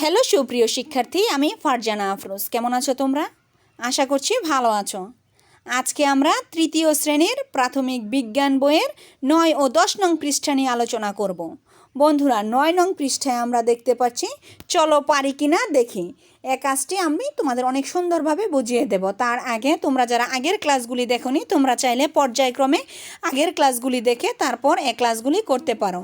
Hello সুপ্রিয় শিক্ষার্থী, আমি ফারজানা আফরোজ। কেমন আছো তোমরা? আশা করছি ভালো আছো। আজকে আমরা তৃতীয় শ্রেণির প্রাথমিক বিজ্ঞান বইয়ের নয় ও দশ নং পৃষ্ঠা নিয়ে আলোচনা করব। বন্ধুরা, নয় নং পৃষ্ঠায় আমরা দেখতে পাচ্ছি, চলো পারি কিনা দেখি। এ কাজটি আমি তোমাদের অনেক সুন্দরভাবে বুঝিয়ে দেব। তার আগে তোমরা যারা আগের ক্লাসগুলি দেখোনি, তোমরা চাইলে পর্যায়ক্রমে আগের ক্লাসগুলি দেখে তারপর এ ক্লাসগুলি করতে পারো।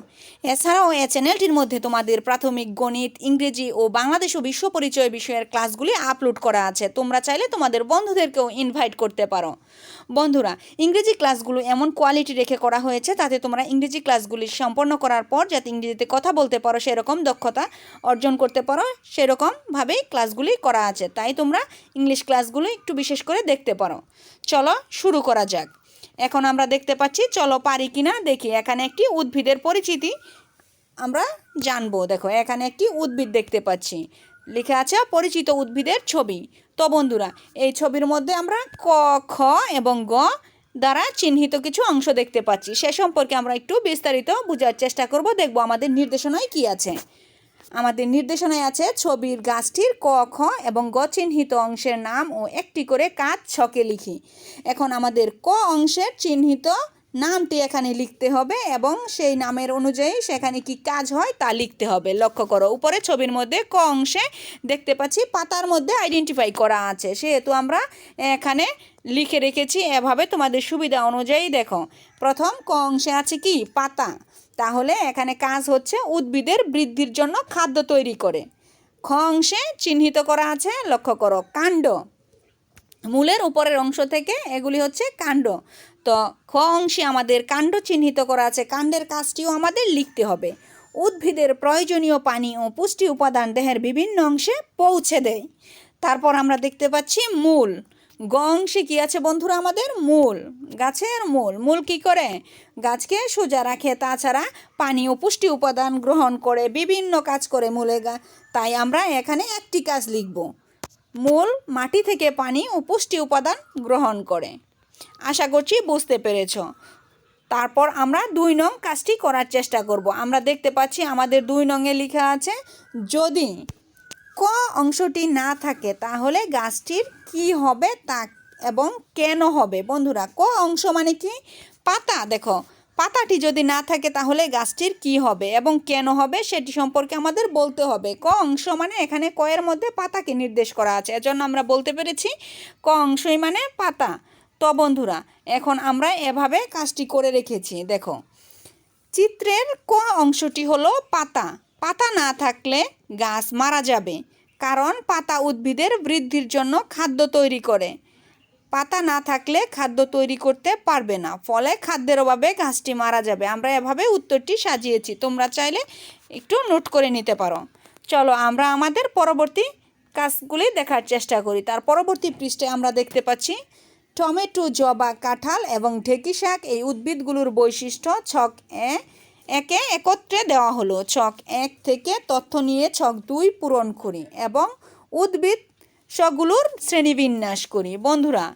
এছাড়াও এ চ্যানেলটির মধ্যে তোমাদের প্রাথমিক গণিত, ইংরেজি ও বাংলাদেশ ও বিশ্ব পরিচয় বিষয়ের ক্লাসগুলি আপলোড করা আছে। তোমরা চাইলে তোমাদের বন্ধুদেরকেও ইনভাইট করতে পারো। বন্ধুরা, ইংরেজি ক্লাসগুলো এমন কোয়ালিটি রেখে করা হয়েছে তাতে তোমরা ইংরেজি ক্লাসগুলি সম্পন্ন করার পর যাতে ইংরেজিতে কথা বলতে পারো, সেরকম দক্ষতা অর্জন করতে পারো, সেরকমভাবেই ক্লাসগুলি করা আছে, তাই তোমরা ইংলিশ ক্লাসগুলো একটু বিশেষ করে দেখতে পারো। চলো শুরু করা যাক। এখন আমরা দেখতে পাচ্ছি, চলো পারি কিনা, দেখি। এখানে একটি উদ্ভিদের পরিচিতি আমরা জানব। দেখো, এখানে একটি উদ্ভিদ দেখতে পাচ্ছি। লেখা আছে পরিচিত উদ্ভিদের ছবি। তো বন্ধুরা, এই ছবির মধ্যে আমরা ক, খ এবং গ দ্বারা চিহ্নিত কিছু অংশ দেখতে পাচ্ছি। সে সম্পর্কে আমরা একটু বিস্তারিত বোঝার চেষ্টা করব। দেখব আমাদের নির্দেশনায় কি আছে। আমাদের নির্দেশনায় আছে ছবির গাছটির ক, খ এবং গ চিহ্নিত অংশের নাম ও একটি করে কাজ ছকে লিখি। এখন আমাদের ক অংশের চিহ্নিত নামটি এখানে লিখতে হবে এবং সেই নামের অনুযায়ী সেখানে কি কাজ হয় তা লিখতে হবে। লক্ষ্য করো, উপরে ছবির মধ্যে ক অংশে দেখতে পাচ্ছি পাতার মধ্যে আইডেন্টিফাই করা আছে। সেহেতু আমরা এখানে লিখে রেখেছি, এভাবে তোমাদের সুবিধা অনুযায়ী দেখো। প্রথম, ক অংশে আছে কি? পাতা। তাহলে এখানে কাজ হচ্ছে উদ্ভিদের বৃদ্ধির জন্য খাদ্য তৈরি করে। খ অংশে চিহ্নিত করা আছে, লক্ষ্য করো, কাণ্ড। মূলের উপরের অংশ থেকে এগুলি হচ্ছে কাণ্ড। তো খ অংশে আমাদের কাণ্ড চিহ্নিত করা আছে, কাণ্ডের কাজটিও আমাদের লিখতে হবে। উদ্ভিদের প্রয়োজনীয় পানি ও পুষ্টি উপাদান দেহের বিভিন্ন অংশে পৌঁছে দেয়। তারপর আমরা দেখতে পাচ্ছি মূল। গ অংশে কী আছে বন্ধুরা আমাদের? মূল। গাছের মূল। মূল কি করে? গাছকে সোজা রাখে, তাছাড়া পানি ও পুষ্টি উপাদান গ্রহণ করে, বিভিন্ন কাজ করে মূলে গা তাই আমরা এখানে একটি কাজ লিখব। মূল মাটি থেকে পানি ও পুষ্টি উপাদান গ্রহণ করে। আশা করছি বুঝতে পেরেছ। তারপর আমরা দুই নং কাজটি করার চেষ্টা করব। আমরা দেখতে পাচ্ছি আমাদের দুই নংয়ে লেখা আছে, যদি ক অংশটি না থাকে, তাহলে গাছটির কি হবে তা এবং কেন হবে? বন্ধুরা, ক অংশ মানে কি? পাতা। দেখো, পাতাটি যদি না থাকে তাহলে গাছটির কি হবে এবং কেন হবে সেটি সম্পর্কে আমাদের বলতে হবে। ক অংশ মানে এখানে ক এর মধ্যে পাতাকে নির্দেশ করা আছে, এজন্য আমরা বলতে পেরেছি ক অংশই মানে পাতা। তো বন্ধুরা, এখন আমরা এভাবে কাজটি করে রেখেছি। দেখো, চিত্রের ক অংশটি হলো পাতা। পাতা না থাকলে গাছ মারা যাবে, কারণ পাতা উদ্ভিদের বৃদ্ধির জন্য খাদ্য তৈরি করে। পাতা না থাকলে খাদ্য তৈরি করতে পারবে না, ফলে খাদ্যের অভাবে গাছটি মারা যাবে। আমরা এভাবে উত্তরটি সাজিয়েছি, তোমরা চাইলে একটু নোট করে নিতে পারো। চলো আমরা আমাদের পরবর্তী কাজগুলি দেখার চেষ্টা করি। তার পরবর্তী পৃষ্ঠে আমরা দেখতে পাচ্ছি, টমেটো, জবা, কাঁঠাল এবং ঢেকি শাক এই উদ্ভিদগুলোর বৈশিষ্ট্য ছক এ একে একত্রে দেওয়া হলো। ছক এক থেকে তথ্য নিয়ে ছক দুই পূরণ করি এবং উদ্ভিদ সগুলোর শ্রেণীবিন্যাস করি। বন্ধুরা,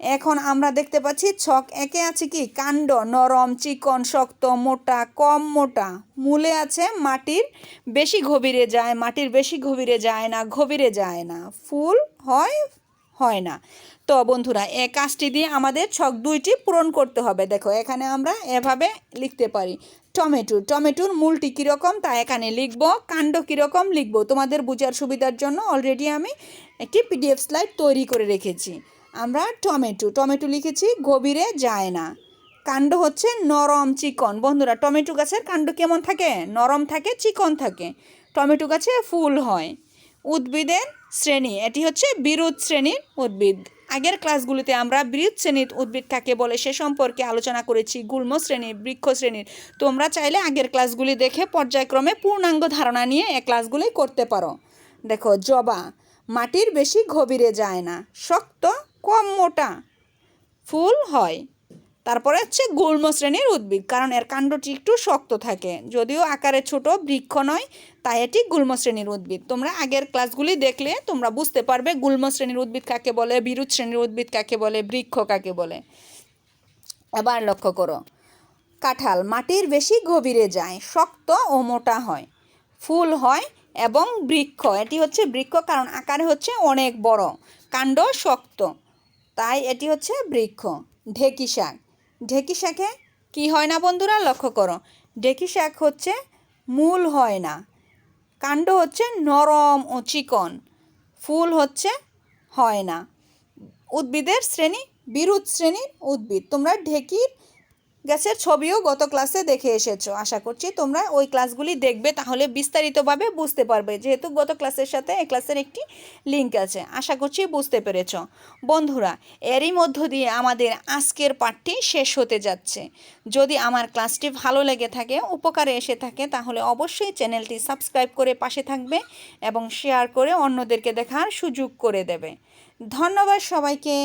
এখন আমরা দেখতে পাচ্ছি ছক একে আছে কি? কাণ্ড, নরম, চিকন, শক্ত, মোটা, কম মোটা। মূলে আছে মাটির বেশি গভীরে যায়, মাটির বেশি গভীরে যায় না, গভীরে যায় না। ফুল হয় হয় না। তো বন্ধুরা, এ কাজটি দিয়ে আমাদের ছক দুইটি পূরণ করতে হবে। দেখো, এখানে আমরা এভাবে লিখতে পারি। টমেটো, টমেটোর মূলটি কীরকম তা এখানে লিখব, কাণ্ড কীরকম লিখব। তোমাদের বোঝার সুবিধার জন্য অলরেডি আমি একটি পিডিএফ স্লাইড তৈরি করে রেখেছি। আমরা টমেটো টমেটো লিখেছি, গভীরে যায় না। কাণ্ড হচ্ছে নরম চিকন। বন্ধুরা, টমেটো গাছের কাণ্ড কেমন থাকে? নরম থাকে, চিকন থাকে। টমেটো গাছে ফুল হয়। উদ্ভিদের শ্রেণি। এটি হচ্ছে বিরোধ শ্রেণির উদ্ভিদ। আগের ক্লাসগুলিতে আমরা বৃহৎ শ্রেণির উদ্ভিদ কাকে বলে সে সম্পর্কে আলোচনা করেছি, গুল্ম শ্রেণির বৃক্ষ শ্রেণির তোমরা চাইলে আগের ক্লাসগুলি দেখে পর্যায়ক্রমে পূর্ণাঙ্গ ধারণা নিয়ে এ ক্লাসগুলি করতে পারো। দেখো, জবা মাটির বেশি গভীরে যায় না, শক্ত, কম মোটা ফুল হয়। তারপরে হচ্ছে গুল্ম শ্রেণির উদ্ভিদ, কারণ এর কাণ্ডটি একটু শক্ত থাকে। যদিও আকারে ছোট, বৃক্ষ নয়, তাই এটি গুল্ম শ্রেণির উদ্ভিদ। তোমরা আগের ক্লাসগুলি দেখলে তোমরা বুঝতে পারবে গুল্ম শ্রেণির উদ্ভিদ কাকে বলে, বিরুৎ শ্রেণির উদ্ভিদ কাকে বলে, বৃক্ষ কাকে বলে। এবার লক্ষ্য করো। কাঁঠাল মাটির বেশি গভীরে যায়, শক্ত ও মোটা হয়। ফুল হয় এবং বৃক্ষ, এটি হচ্ছে বৃক্ষ কারণ আকারে হচ্ছে অনেক বড়। কাণ্ড শক্ত, তাই এটি হচ্ছে বৃক্ষ। ঢেকি শাক ঢেকি শাকে কি হয় না বন্ধুরা? লক্ষ্য করো। ঢেকি শাক হচ্ছে মূল হয় না। কাণ্ড হচ্ছে নরম ও চিকন। ফুল হচ্ছে হয় না। উদ্ভিদের শ্রেণি বিরুৎ শ্রেণির উদ্ভিদ। তোমরা ঢেকির গাছের ছবিও গত ক্লাসে দেখে এসেছ। আশা করছি তোমরা ওই ক্লাসগুলি দেখবে, তাহলে বিস্তারিতভাবে বুঝতে পারবে। যেহেতু গত ক্লাসের সাথে এই ক্লাসের একটি লিঙ্ক আছে, আশা করছি বুঝতে পেরেছ। বন্ধুরা, এরই মধ্য দিয়ে আমাদের আজকের পাঠটি শেষ হতে যাচ্ছে। যদি আমার ক্লাসটি ভালো লেগে থাকে, উপকারে এসে থাকে, তাহলে অবশ্যই চ্যানেলটি সাবস্ক্রাইব করে পাশে থাকবে এবং শেয়ার করে অন্যদেরকে দেখার সুযোগ করে দেবে। ধন্যবাদ সবাইকে।